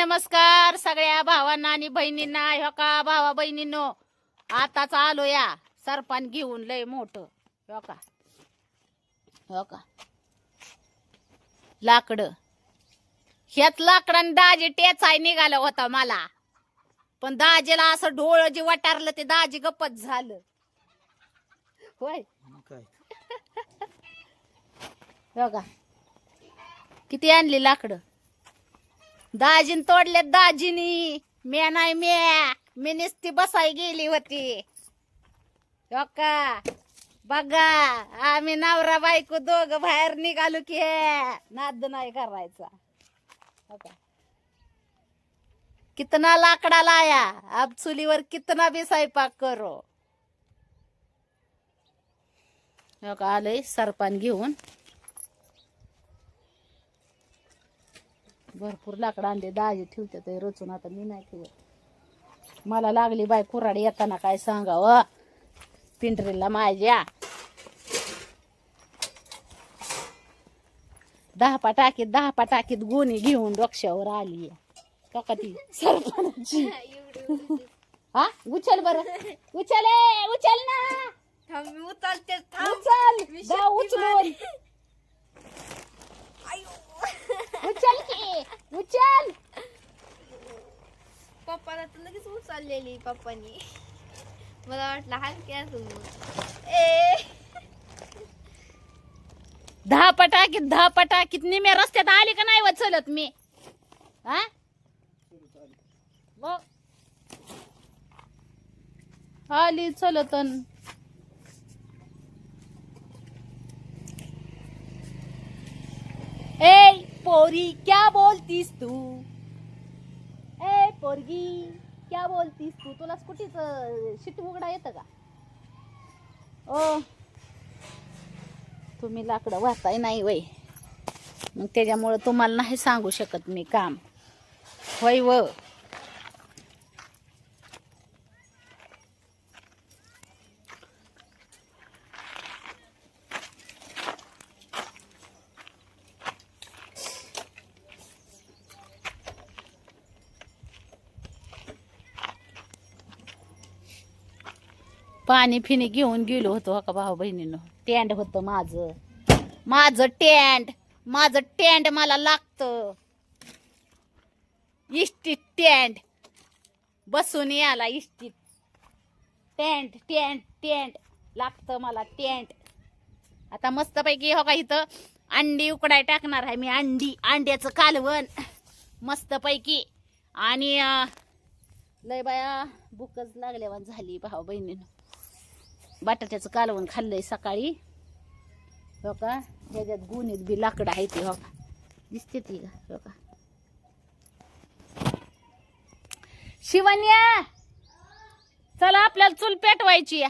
नमस्कार सगळ्या भावांना आणि बहिणींना ह्यो का भावा बहिणींनो? आताच आलो या. सरपण घेऊन लय मोठ. हो का? हो का? लाकड. ह्यात लाकडाने दाजी टेचाय निघाला होता मला. पण दाजीला असं डोळ जे वाटारलं ते दाजी गप्पच झालं. होय? हो का? किती आणली लाकडं? दाजीन तोडले दाजीनी. म्या नाही म्या. मी नुसती बसाय गेली होती. हो का? बघा आम्ही नवरा बायको दोघ बाहेर निघालो की नाद नाही करायचा. हो कितना लाकडा लाया. अब चुलीवर कितना बी स्वयंपाक करो. हो का? आलंय सरपान घेऊन. भरपूर लाकडं आणले दाजी ठेवते ते रचून. आता मी नाही ठेवत. मला लागली बाय कुराड येताना काय सांगावं? पिंढरीला माझ्या. दहा टाकीत दहा टाकीत गोणी घेऊन डोक्यावर आली. का ती सरपणाची हा उचल बर. उचल उचल ना. उचल. उचलून. उचल की उचल. पप्पाला तर लगेच उचललेली पप्पानी. मला वाटलं हलके असून ए. दहा पटाकीत दहा पटाकीत निम्या रस्त्यात आली का नाही चलत मी? हा? आली चलत अन. ए पोरी क्या बोलतीस तू? ए पोरगी क्या बोलतीस तू? तुला स्कूटीच शिट उघडा येतं का? ओ. तुम्ही लाकडं वाहताय नाही वय. मग त्याच्यामुळं तुम्हाला नाही सांगू शकत मी काम. होय व. पाणी फिनी घेऊन गेलो होतो का भाऊ बहिणीनं. टेंड होतं माझं. माझं टेंड माझं टेंड मला लागतं. इष्टीत टेंड बसून याला इष्टीत टेंट टेंट टेंट लागतं मला टेंट आता मस्तपैकी हो का इथं अंडी उकडाय टाकणार आहे मी. अंडी अंड्याचं कालवण. मस्तपैकी. आणि लय बाया भूकच लागल्यावर झाली भाऊ बहिणीनं. बटाट्याचं कालवण खाल्लंय सकाळी. हो का? ह्याच्यात गुणीत बी लाकडं आहे ते हो का? दिसते ती का हो का? शिवन्या चला आपल्याला चूल पेटवायची या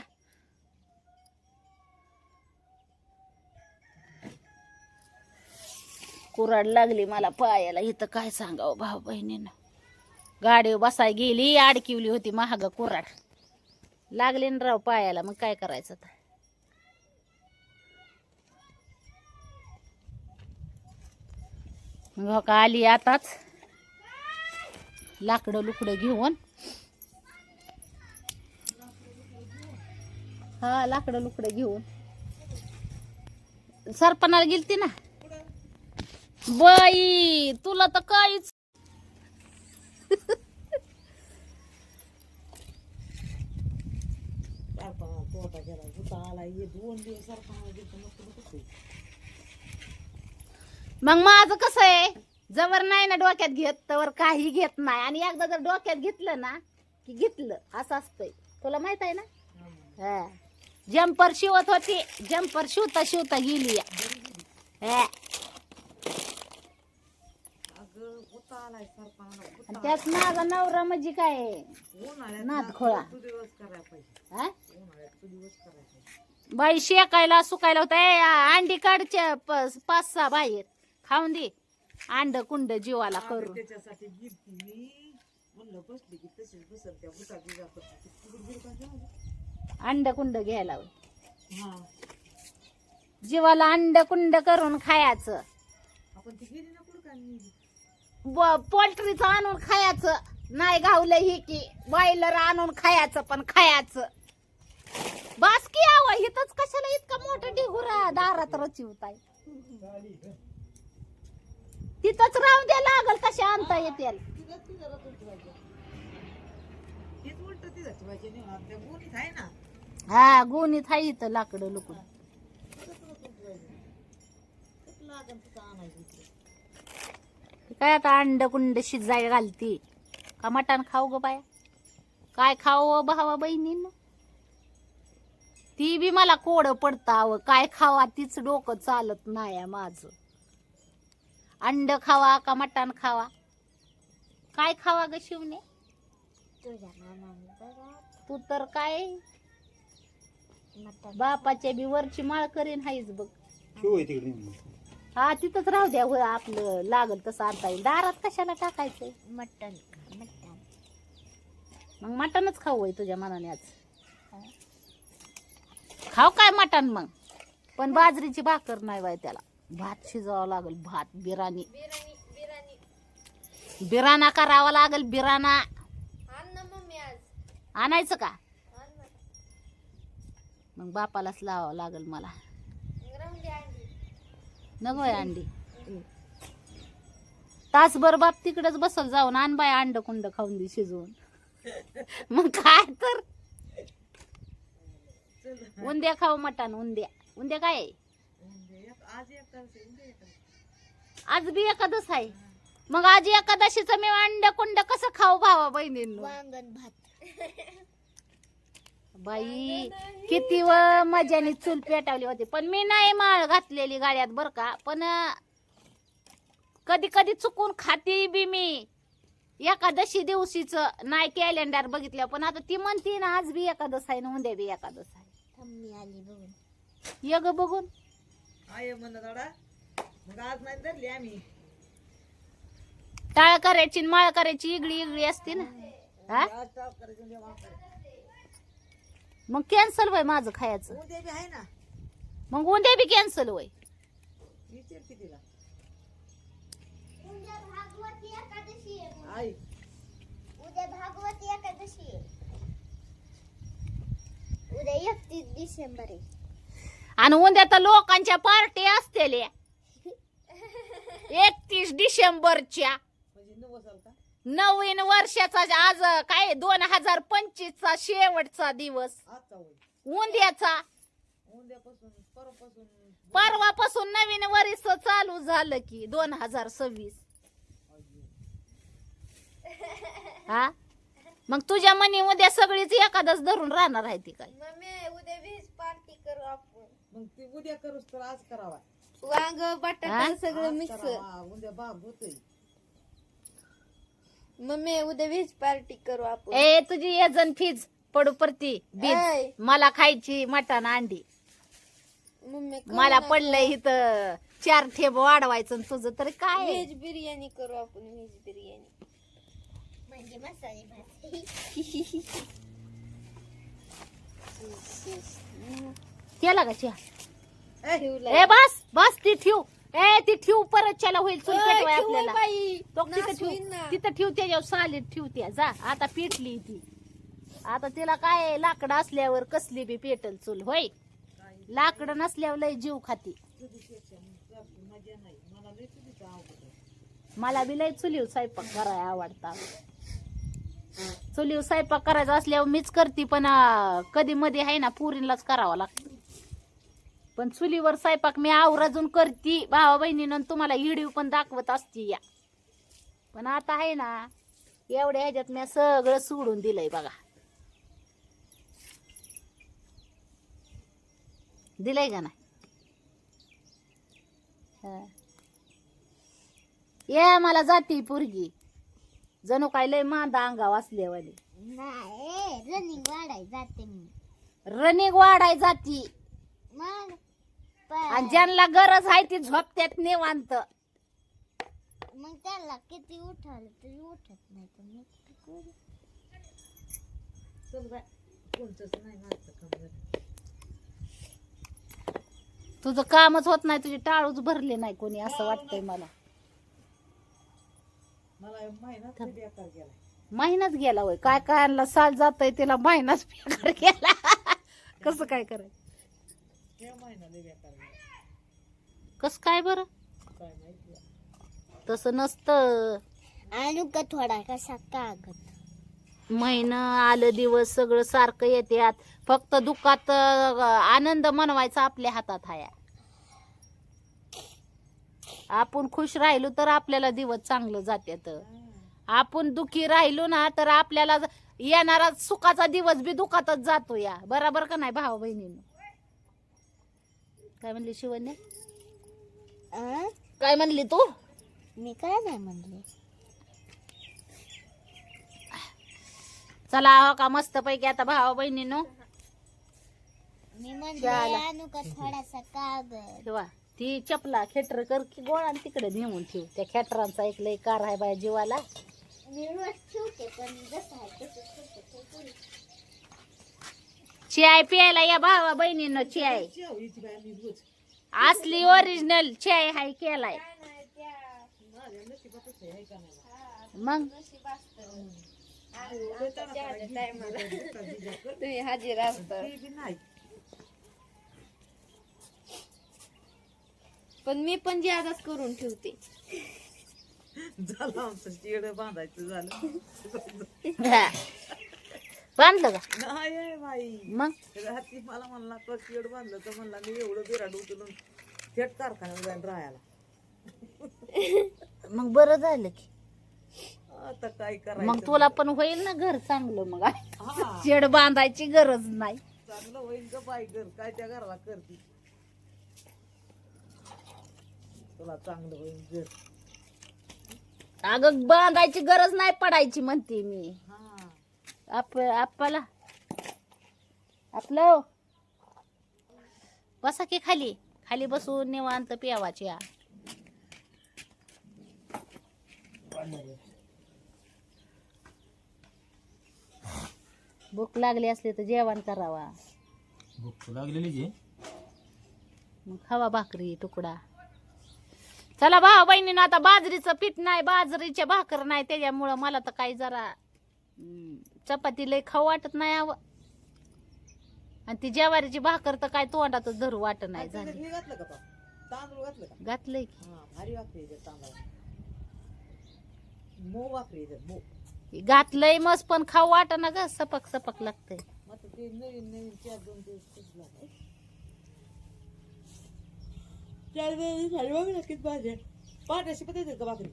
कुराड लागली मला पायाला. इथं काय सांगावं भाऊ बहिणीनं? गाडी बसाय गेली अडकिवली होती महाग कुराड लागले ना राव पायाला मग काय करायचं आता? हो का आली आताच. लाकडं लुकडं घेऊन. हा लाकडं लुकडं घेऊन. सरपणाला गेलती ना? बाई तुला तर काहीच मग माझं कसं आहे? जवर नाही ना डोक्यात घेत तवर काही घेत नाही. आणि एकदा जर डोक्यात घेतलं ना की घेतलं असं असतंय. तुला माहीत आहे ना? हा. जम्पर शिवत होती. जम्पर शिवता शिवता गेली आणि त्यात माझा नवरा म्हणजे काय नाद खोळा. हा? बाई शेकायला सुकायला होता. ए, अंडी काढच्या पाच सहा बाहेर. खाऊन दे. अंड कुंड जीवाला करून. त्याच्यासाठी गिरती मी. म्हणलं बसली की तशीच बसल त्या बुटाची जातात अंड कुंड घ्यायला होय. हा. जीवाला अंड कुंड करून खायचं. आपण ती गेली ना कुठं काय नेली पोल्ट्रीचं आणून खायचं. नाही गावलं ही की बॉयलर आणून खायचं पण खायचं. बस की आव इथंच कशाला इतका मोठा ढिगुरा दारात रचिवताय? तिथंच राहून द्या लागल कशा आणता येतील? हा गोणीत आहे हा हाय इथं लाकडं लुकडं तिथंच रचून ठेवायचं कसं लागन तिथं आणायचं इकडे. काय आता अंड कुंड शिजाय घालती? का मटण खाऊ ग बाया? काय खाऊ भावा बहिणीनं? ती बी मला कोड पडताव काय खावा तीच डोकं चालत नाही माझ. अंड खावा का मटण खावा? काय खावा ग शिवने? तू तर काय? बापाच्या बी वरची माळ करीन हायच बघ. हा तिथंच राहू द्या होय आपलं लागल तसं आणता येईल. दारात कशाला टाकायचंय मटन मटन मग मटणच खाऊ होय तुझ्या मनाने आज. खाऊ काय मटण मग? पण बाजरीची भाकर नाही बाय त्याला. भात शिजावं लागल भात बिराणी बिर्याणी बिर्याणी. बिराणा करावा लागल बिराणा आण ना मम्मी आज. आणायचं का? आण ना. मग बापालाच लावावं लागल मला. नको आहे अंडी. तासभर बाप तिकडच बसल जाऊन आण बाय अंड कुंड खाऊन दे शिजवून. मग काय तर. उंद्या खाऊ मटण उंद्या. उंद्या काय आहे? आज बी एकादश आहे. मग आज एकादशीचं मी अंड कुंड कसं खाऊ भावा बहिणींनो? वांगण भात. बाई किती व मजाने चूल पेटावली होती. पण मी नाही माळ घातलेली गाड्यात बर का. पण कधी कधी चुकून खाती बी मी. एकादशी दिवशीच नाही कॅलेंडर बघितलं पण आता ती म्हणते ना आज बी एकादश आहे ना उद्या बी एकादश आहे. मम्मी आली बघून. ये ग बघून. आहे म्हणत दादा मग आज नाही धरली आम्ही. टाळ करायची माळ करायची इगळी इगळी असते ना. हा आज टाप करायचं उद्या वाफ करायचं. मग कॅन्सल वय माझं खायचं. उद्या बी आहे ना. मग उद्या बी कॅन्सल वय. विचार की तिला. उद्या भागवती एकादशी आहे. आई. उद्या भागवती एकादशी आहे. उद्या एकतीस डिसेंबर आहे. आणि उद्या तर लोकांच्या पार्टी असतेल्या एकतीस डिसेंबरच्या. म्हणजे का? नवीन वर्षाचा आज काय दोन हजार पंचवीसचा शेवटचा दिवस. उद्याचा. उद्यापासून परवापासून. परवापासून नवीन वर्ष चालू झालं की दोन हजार सव्वीस. हा? मग तुझ्या मनी उद्या सगळीच एकादश धरून राहणार आहे ती काय? मम्मी उद्या वीज पार्टी करू आपण. मग ती उद्या करूस तर आज करावा. वांग हा? बटाटा सगळं आज मिक्स. करावा. उद्या बाग होतोय. मम्मी उद्या वीज पार्टी करू आपण. ए तुझी एजन फीज पडू परती. ऐ. बीज मला खायची मटण अंडी. मम्मी मला पडलंय इथं चार ठेब वाढवायचं आणि तुझं तरी काय? आहे? व्हेज बिर्याणी करू आपण व्हेज बिर्याणी म्हणजे मसाले केला का चहा? ए, ए बस बस ती ठेव. ए ती ठेव परत चला होईल चुल पेटवाय आपल्याला. तो तिथं ठेव तिथं ठेव त्याच्यावर सालीत ठेव त्या जा. आता पेटली ती. आता तिला काय लाकडं असल्यावर कसली बी पेटल चूल होय? लाकडं नसल्यावर लय जीव खाती. मला बी लय चुलीव स्वयंपाक करायला आवडता. चुलीव स्वयंपाक करायचा असल्यावर मीच करते पण अं, कधी मध्ये आहे ना पुरीलाच करावं लागतं. पण चुलीवर स्वयंपाक मी आवराजून करती. भावा बहिणीनं तुम्हाला व्हिडिओ पण दाखवत असती या. पण आता आहे ना एवढ्या ह्याच्यात मी सगळं सोडून दिलंय बघा. दिलंय का नाही? हा. ये मला जाती पोरगी. जणू काय लय मांदा अंगाव असल्यावाली. नाही रनिंग वाढाय जाते मी. रनिंग वाढाय जाती. मग आणि ज्यांना गरज आहे ती झोपत्यात निवांत. मग त्याला किती उठवलं तरी उठत नाही तर मी करू? कोणतंच नाही माझं. तुझं कामच होत नाही तुझी टाळूच भरले नाही कोणी असं वाटतंय मला. मला महिना तरी बेकार गेला महिनाच गेला होय. काय काय साल जातय तिला महिनाच बेकार गेला. कसं काय करायचं? कस काय बरं? काय माहिती तसं नसतं. आणू का थोडा? कसा कागद महिना आलं दिवस सगळं सारखं येत्यात फक्त दुःखात अं, आनंद मनवायचा आपल्या हातात हाया. आपण खुश राहिलो तर आपल्याला दिवस चांगलं जात्यात. आपण दुखी राहिलो ना तर आपल्याला ज- येणारा सुखाचा दिवस बी दुखातच जातो या. बरोबर का नाही भाऊ बहिणीनं काय म्हणली शिवण्या? काय म्हणली तू? मी काय नाही म्हणले. चला हो का मस्त पैकी आता भावा बहिणीनो. मी म्हणले झालं. आणू का थोडासा कागद? ठेवा. ती चपला खेटर कर की गोळा आणि तिकडे नेऊन ठेव. त्या खेटरांचा एक लय कार आहे बाय जीवाला. मी रोज ठेवते पण जसं आहे तसं ठेवते. चाय प्यायला या भावा बहिणीनं चाय असली ओरिजिनल चाय हाय केलाय. मग? तुम्ही हजर असता. पण मी पण जादाच करून ठेवते. झालं आमचं बांधायचं झालं. बांधलं का? नाही आहे बाई. मग? त्याच्या हाती मला म्हणला तो शेड बांधलं तर म्हणला मी एवढं बिराड उचलून थेट कारखान्यात जाईन राहायला. मग बरं झालं की. आता काय करायचं? मग तुला पण होईल ना घर चांगलं मग. हा. शेड बांधायची गरज नाही. चांगलं होईल का बाई घर. काय त्या घराला करते? तुला चांगलं होईल घर. अगं बांधायची गरज नाही पडायची म्हणते मी. आप आप्पाला आपलं. बसा की खाली. खाली बसून निवांत प्यावाची आ. भूक लागली असली तर जेवण करावा. भूक लागलेली जे मग खावा भाकरी तुकडा. चला भाऊ बहिणीनं आता बाजरीचं पीठ नाही बाजरीच्या भाकर नाही त्याच्यामुळं मला तर काही जरा चपाती लय खाऊ वाटत नाही हवं आणि ती ज्वारीची भाकर तर काय तोंडातच धरू वाटत नाही झाली. घातलं का तो? तांदूळ घातलं का? घातलंय की. हा भारी वाकरी येतात तांदूळ मऊ वाकरी येतात मऊ. घातलंय मस्त पण खाऊ वाट ना ग सपक सपक लागतंय. मग आता ते नवीन नवीन चार दोन दिवस खूप झाले. चार दिवस झाले बघ ना किती भाज्या पाण्याशी पण येतात का भाकरी?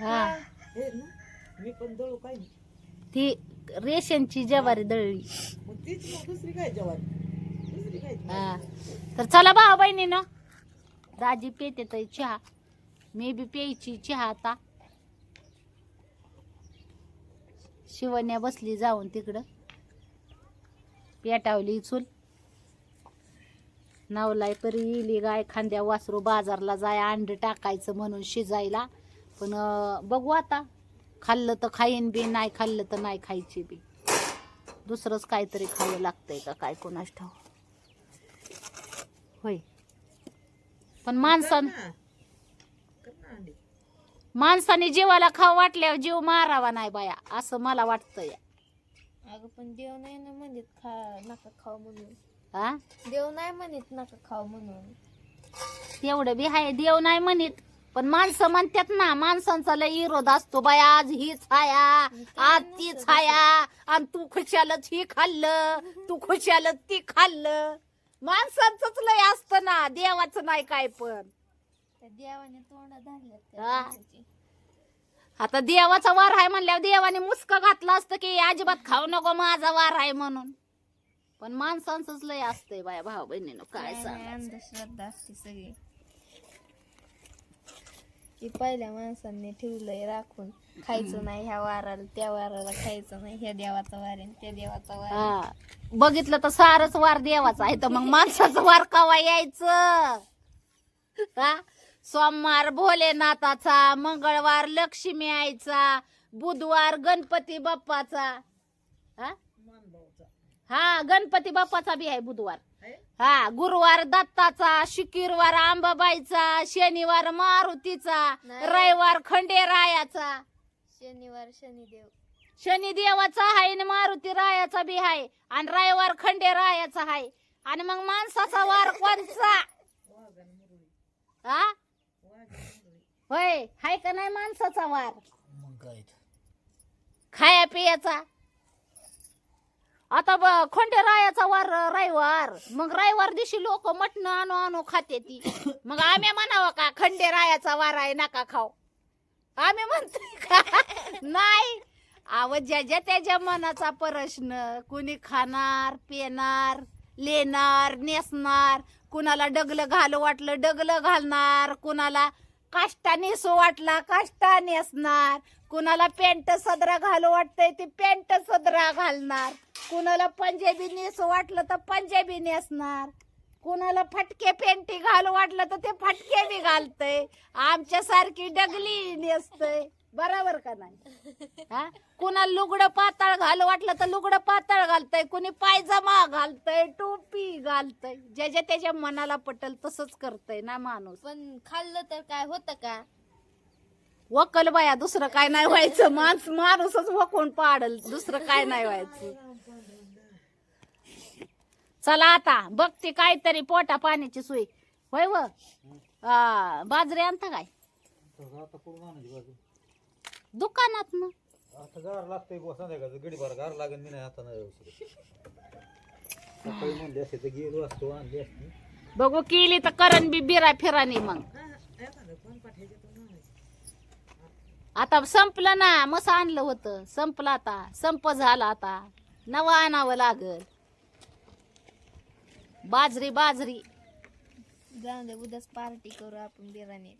हा. हे ना मी पण दळू काय नाही. ती रेशनची ज्वारी दळली. दुसरी काय दुसरी काय हा. तर चला भाऊ बहिणीनं. दाजी पेते तर चहा. मी बी प्यायची चहा आता. शिवण्या बसली जाऊन तिकडं. पेटावली चूल नवलाई परी येली गाय खांद्या वासरू बाजारला जाय अंड टाकायचं म्हणून शिजायला. पण बघू आता. खाल्लं तर खाईन बी नाही खाल्लं तर नाही खायची बी. दुसरंच काहीतरी खावं लागतंय का काय कोणाच ठाव होय. पण माणसान माणसाने जीवाला खाऊ वाटल्यावर जीव मारावा नाही बाया असं मला वाटतंय. अगं पण देव नाही ना म्हणत खा नका खाऊ म्हणून. हा देव नाही म्हणत नका खाऊ म्हणून. तेवढं बी आहे देव नाही म्हणत. पण माणसं म्हणतात ना माणसांचा लय विरोध असतो बाया आज हीच हाया आज तीच हाया आणि तू खुशालच ही खाल्लं तू खुशालच ती खाल्लं. माणसांचंच लय असतं ना देवाचं नाही काय पण. देवाने तोंड हा. माणसाची. आता देवाचा वार आहे म्हणल्यावर देवाने मुस्क घातलं असतं की अजिबात खाऊ नको माझा वार आहे म्हणून. पण माणसांचंच लय असतंय बाया भाऊ बहिणीनं काय अंधश्रद्धा असते सगळी. ती पहिल्या माणसांनी ठेवलंय राखून. खायचं नाही ह्या वाराला त्या वाराला खायचं नाही ह्या देवाचा वार आहे त्या देवाचा वार आहे. हा. बघितलं तर सारच वार देवाचा आहे तर मग माणसाचं वार कवा यायचं? हा? सोमवार भोलेनाथाचा मंगळवार लक्ष्मी आईचा बुधवार गणपती बाप्पाचा. हा? हा गणपती बाप्पाचा बी आहे बुधवार. हा गुरुवार दत्ताचा शुक्रवार अंबाबाईचा शनिवार मारुतीचा नाही. रविवार खंडेरायाचा. शनिवार शनिदेव. शनी देवाचा आहे आणि मारुती रायाचा बी आहे आणि रायवार खंडे रायाचा आहे. आणि मग माणसाचा वार कोणचा? हा होय हाय का नाही माणसाचा वार? मग काय ते. खाया पियाचा आता ब खंडे रायाचा वार रविवार. मग रविवार दिवशी लोक मटण आणू आणू खाते ती. मग आम्ही म्हणावं का खंडे रायाचा वार आहे नका खाऊ. आम्ही म्हणतोय का? नाही. आव ज्याच्या त्याच्या मनाचा प्रश्न कुणी खाणार पिणार लेणार नेसणार कुणाला डगलं घालू वाटलं डगलं घालणार कुणाला काष्टा नेसू वाटला काष्टा नेसणार कुणाला पॅन्ट सदरा घालू वाटतंय ते पॅन्ट सदरा घालणार. कुणाला पंजाबी नेसू वाटलं तर पंजाबी नेसणार. कुणाला फटके पेंटी घालू वाटलं तर ते फटके बी घालतय. आमच्या सारखी डगली नेसतय. बरोबर का नाही? हा? कुणाला लुगडं पातळ घालू वाटलं तर लुगडं पातळ घालतय. कुणी पायजमा घालतय टोपी घालतय. ज्याच्या त्याच्या मनाला पटल तसंच करतय ना माणूस. पण खाल्लं तर काय होतं का? वकल बाया दुसरं काय नाही व्हायचं. माणूस माणूसच वकून पाडल. दुसरं काय नाही व्हायचं. चला आता बघते काहीतरी पोटा पाण्याची सोय. होय व? आ, बाजरी आणता काय? तर आता कुठून आणायची बाजू दुकानात ना. आता गार लागतंय बुवा संध्याकाळचं गडी भर गार लागेल मी नाही आता नाही येऊ शकत. सकाळी म्हणले असते तर गेलो असतो आणली असती. बघू केली तर करण बी बिरा फिरानी मग. आता संपलं ना मस आणलं होतं. संपलं आता संप झाला आता. नवं आणावं लागल. बाजरी बाजरी. जाऊन दे उद्याच पार्टी करू आपण बिर्याणी.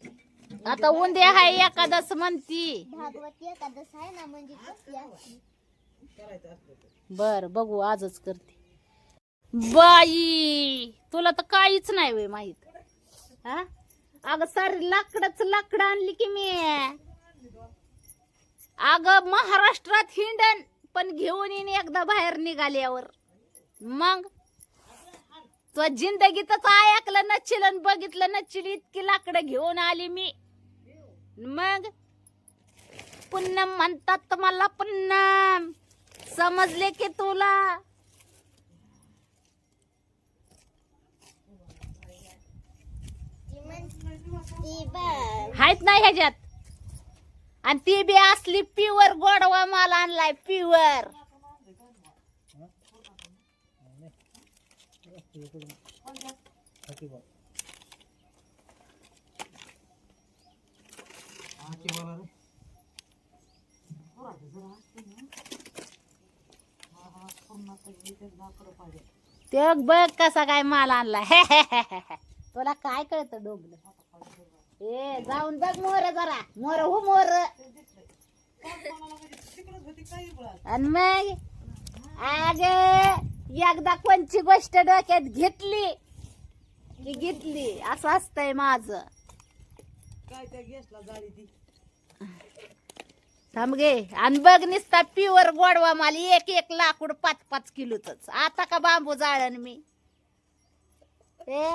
आता उंदे हाय एकादस म्हणती. भागवती एकादश आहे ना म्हणजे कसली असती? बर बघू आजच करते. बाई तुला तर काहीच नाही वे माहीत. हा? अग सारी लाकडच लाकड आणली की मी. अग महाराष्ट्रात हिंडन पण घेऊन येईन एकदा बाहेर निघाल्यावर. मग? तो जिंदगीतच ऐकलं नचिल बघितलं नचिल इतकी लाकडं घेऊन आली मी. मग पुन्हा म्हणतात मला पुन्हा समजले की तुला. आहेत नाही ह्याच्यात. आणि ती बी असली प्युअर गोडवा माल आणलाय प्युअर आची मला रे ते बघ कसा काय माल आणलाय तुला काय कळतं डोबल ए जाऊन बघ मोर जरा. मोर हो मोर. आणि मग अग एकदा कोणची गोष्ट डोक्यात घेतली की घेतली. असं असतंय माझ. काय त्या गॅसला जाळी ती? थांब गे. आणि बघ निसता प्युअर गोडवा माल. एक एक लाकूड पाच पाच किलोच आता का बांबू जाळन मी? ए?